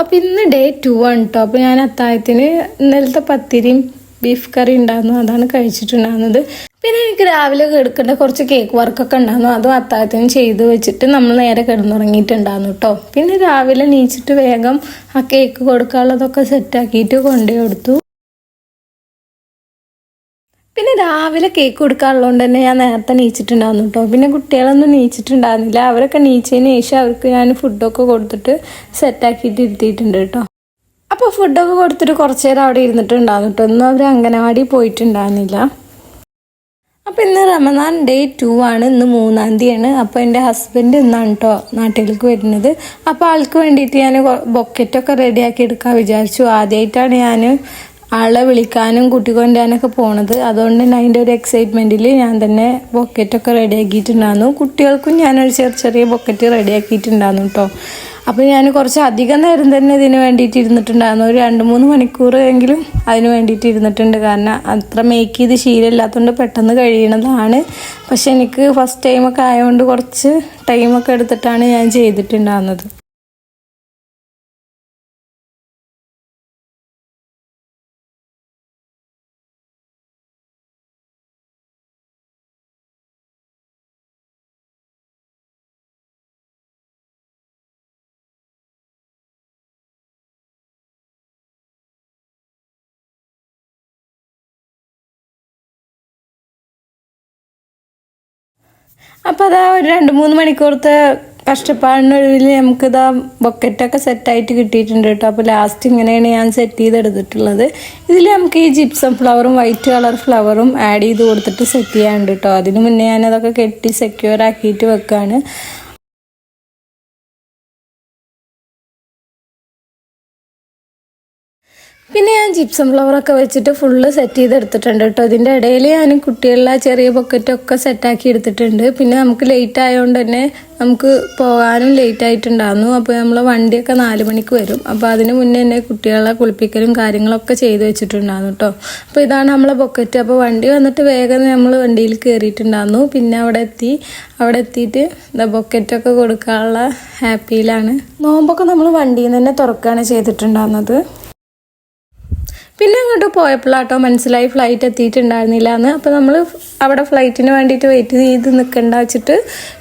അപ്പോൾ ഇന്ന് day to ആണ് കേട്ടോ അപ്പോൾ ഞാൻ അത്താഴത്തിന് ഇന്നലത്തെ പത്തിരിയും ബീഫ് കറി ഉണ്ടായിരുന്നു. അതാണ് കഴിച്ചിട്ടുണ്ടായിരുന്നത്. പിന്നെ എനിക്ക് രാവിലെ എടുക്കേണ്ട കുറച്ച് കേക്ക് വർക്കൊക്കെ ഉണ്ടായിരുന്നു. അതും അത്താഴത്തിന് ചെയ്ത് വെച്ചിട്ട് നമ്മൾ നേരെ കിടന്നുറങ്ങിയിട്ടുണ്ടായിരുന്നു കേട്ടോ പിന്നെ രാവിലെ നീച്ചിട്ട് വേഗം ആ കേക്ക് കൊടുക്കാനുള്ളതൊക്കെ സെറ്റാക്കിയിട്ട് കൊണ്ടുപോയി കൊടുത്തു. പിന്നെ രാവിലെ കേക്ക് കൊടുക്കാറുള്ളതുകൊണ്ട് തന്നെ ഞാൻ നേരത്തെ നീച്ചിട്ടുണ്ടായിരുന്നു കേട്ടോ പിന്നെ കുട്ടികളൊന്നും നീച്ചിട്ടുണ്ടായിരുന്നില്ല. അവരൊക്കെ നീച്ചതിന് ശേഷം അവർക്ക് ഞാൻ ഫുഡൊക്കെ കൊടുത്തിട്ട് സെറ്റാക്കിയിട്ട് ഇരുത്തിയിട്ടുണ്ട് കേട്ടോ അപ്പോൾ ഫുഡൊക്കെ കൊടുത്തിട്ട് കുറച്ച് നേരം അവിടെ ഇരുന്നിട്ടുണ്ടായിരുന്നു കേട്ടോ ഒന്നും അവർ അംഗനവാടി പോയിട്ടുണ്ടായിരുന്നില്ല. അപ്പോൾ ഇന്ന് റമദാൻ ഡേ ടു ആണ്. ഇന്ന് മൂന്നാം തീയതിയാണ്. അപ്പോൾ എന്റെ ഹസ്ബൻഡ് ഇന്നാണ് കേട്ടോ നാട്ടിലേക്ക് വരുന്നത്. അപ്പോൾ ആൾക്ക് വേണ്ടിയിട്ട് ഞാൻ ബൊക്കറ്റൊക്കെ റെഡിയാക്കി എടുക്കാൻ വിചാരിച്ചു. ആദ്യമായിട്ടാണ് ഞാൻ ആളെ വിളിക്കാനും കുട്ടി കൊണ്ടുവരാനൊക്കെ പോണത്. അതുകൊണ്ട് തന്നെ അതിന്റെ ഒരു എക്സൈറ്റ്മെന്റിൽ ഞാൻ തന്നെ ബൊക്കറ്റൊക്കെ റെഡിയാക്കിയിട്ടുണ്ടായിരുന്നു കുട്ടികൾക്കും ഞാനൊരു ചെറിയ ചെറിയ ബൊക്കറ്റ് റെഡിയാക്കിയിട്ടുണ്ടായിരുന്നു കേട്ടോ അപ്പോൾ ഞാൻ കുറച്ച് അധികം നേരം തന്നെ ഇതിന് വേണ്ടിയിട്ട് ഇരുന്നിട്ടുണ്ടായിരുന്നു. ഒരു രണ്ട് മൂന്ന് മണിക്കൂർ എങ്കിലും അതിന് വേണ്ടിയിട്ട് ഇരുന്നിട്ടുണ്ട്. കാരണം അത്ര മേക്ക് ചെയ്ത് ശീലമില്ലാത്തതുകൊണ്ട് പെട്ടെന്ന് കഴിയണതാണ്. പക്ഷെ എനിക്ക് ഫസ്റ്റ് ടൈമൊക്കെ ആയതുകൊണ്ട് കുറച്ച് ടൈമൊക്കെ എടുത്തിട്ടാണ് ഞാൻ ചെയ്തിട്ടുണ്ടാകുന്നത് അപ്പോൾ അതാ ഒരു രണ്ട് മൂന്ന് മണിക്കൂറത്തെ കഷ്ടപ്പാടിനൊഴിവിൽ നമുക്കിതാ ബൊക്കറ്റൊക്കെ സെറ്റായിട്ട് കിട്ടിയിട്ടുണ്ട് കേട്ടോ. അപ്പോൾ ലാസ്റ്റ് ഇങ്ങനെയാണ് ഞാൻ സെറ്റ് ചെയ്തെടുത്തിട്ടുള്ളത്. ഇതിൽ നമുക്ക് ഈ ജിപ്സം ഫ്ലവറും വൈറ്റ് കളർ ഫ്ലവറും ആഡ് ചെയ്ത് കൊടുത്തിട്ട് സെറ്റ് ചെയ്യാനുണ്ട് കേട്ടോ. അതിന് മുന്നേ ഞാനതൊക്കെ കെട്ടി സെക്യൂർ ആക്കിയിട്ട് വെക്കുകയാണ് പിന്നെ ജിപ്സം ഫ്ലവറൊക്കെ വെച്ചിട്ട് ഫുള്ള് സെറ്റ് ചെയ്തെടുത്തിട്ടുണ്ട് കേട്ടോ. ഇതിന്റെ ഇടയിൽ ഞാൻ കുട്ടികളിലെ ചെറിയ പൊക്കറ്റൊക്കെ സെറ്റാക്കി എടുത്തിട്ടുണ്ട്. പിന്നെ നമുക്ക് ലേറ്റ് ആയതുകൊണ്ട് തന്നെ നമുക്ക് പോകാനും ലേറ്റ് ആയിട്ടുണ്ടായിരുന്നു അപ്പോൾ നമ്മൾ വണ്ടിയൊക്കെ നാല് മണിക്ക് വരും. അപ്പോൾ അതിന് മുന്നേ തന്നെ കുട്ടികളെ കുളിപ്പിക്കലും കാര്യങ്ങളൊക്കെ ചെയ്തു വെച്ചിട്ടുണ്ടായിരുന്നു കേട്ടോ. അപ്പോൾ ഇതാണ് നമ്മളെ പൊക്കറ്റ് അപ്പോൾ വണ്ടി വന്നിട്ട് വേഗം നമ്മൾ വണ്ടിയിൽ കയറിയിട്ടുണ്ടായിരുന്നു പിന്നെ അവിടെ എത്തി. അവിടെ എത്തിയിട്ട് എന്താ പൊക്കറ്റൊക്കെ കൊടുക്കാനുള്ള ഹാപ്പിയിലാണ് നോമ്പൊക്കെ നമ്മൾ വണ്ടിയിൽ നിന്ന് തന്നെ തുറക്കുകയാണ് ചെയ്തിട്ടുണ്ടായിരുന്നത് പിന്നെ അങ്ങോട്ട് പോയപ്പോഴാട്ടോ മനസ്സിലായി ഫ്ലൈറ്റ് എത്തിയിട്ടുണ്ടായിരുന്നില്ല എന്ന് അപ്പോൾ നമ്മൾ അവിടെ ഫ്ലൈറ്റിന് വേണ്ടിയിട്ട് വെയിറ്റ് ചെയ്ത് നിൽക്കേണ്ട വെച്ചിട്ട്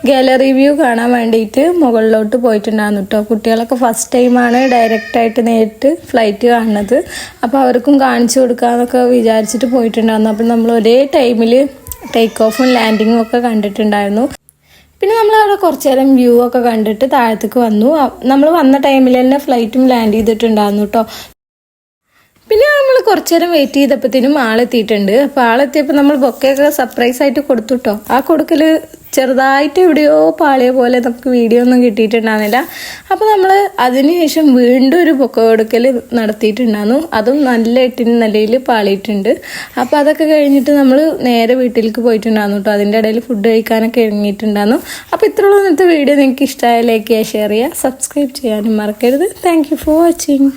ഗാലറി വ്യൂ കാണാൻ വേണ്ടിയിട്ട് മുകളിലോട്ട് പോയിട്ടുണ്ടായിരുന്നു കേട്ടോ കുട്ടികളൊക്കെ ഫസ്റ്റ് ടൈമാണ് ഡയറക്റ്റായിട്ട് നേരിട്ട് ഫ്ലൈറ്റ് കാണുന്നത്. അപ്പോൾ അവർക്കും കാണിച്ചു കൊടുക്കാമെന്നൊക്കെ വിചാരിച്ചിട്ട് പോയിട്ടുണ്ടായിരുന്നു. അപ്പോൾ നമ്മൾ ഒരേ ടൈമിൽ ടേക്ക് ഓഫും ലാൻഡിങ്ങും ഒക്കെ കണ്ടിട്ടുണ്ടായിരുന്നു. പിന്നെ നമ്മൾ അവിടെ കുറച്ചു നേരം വ്യൂ ഒക്കെ കണ്ടിട്ട് താഴത്തേക്ക് വന്നു. നമ്മൾ വന്ന ടൈമിൽ തന്നെ ഫ്ലൈറ്റും ലാൻഡ് ചെയ്തിട്ടുണ്ടായിരുന്നു കേട്ടോ പിന്നെ കുറച്ചു നേരം വെയിറ്റ് ചെയ്തപ്പോഴത്തേനും ആളെത്തിയിട്ടുണ്ട്. അപ്പോൾ ആളെത്തിയപ്പോൾ നമ്മൾ ബൊക്കെയൊക്കെ സർപ്രൈസ് ആയിട്ട് കൊടുത്തു കേട്ടോ ആ കൊടുക്കൽ ചെറുതായിട്ട് എവിടെയോ പാളിയ പോലെ നമുക്ക് വീഡിയോ ഒന്നും കിട്ടിയിട്ടുണ്ടായിരുന്നില്ല. അപ്പോൾ നമ്മൾ അതിനുശേഷം വീണ്ടും ഒരു പൊക്ക കൊടുക്കൽ നടത്തിയിട്ടുണ്ടായിരുന്നു. അതും നല്ല എട്ടിന് നിലയിൽ പാളിയിട്ടുണ്ട്. അപ്പോൾ അതൊക്കെ കഴിഞ്ഞിട്ട് നമ്മൾ നേരെ വീട്ടിലേക്ക് പോയിട്ടുണ്ടായിരുന്നു കേട്ടോ അതിന്റെ ഇടയിൽ ഫുഡ് കഴിക്കാനൊക്കെ ഇറങ്ങിയിട്ടുണ്ടായിരുന്നു. അപ്പോൾ ഇത്രയുള്ള ഇന്നത്തെ വീഡിയോ നിങ്ങൾക്ക് ഇഷ്ടമായ ലൈക്ക് ചെയ്യുക ഷെയർ ചെയ്യുക സബ്സ്ക്രൈബ് ചെയ്യാനും മറക്കരുത്. Thank for watching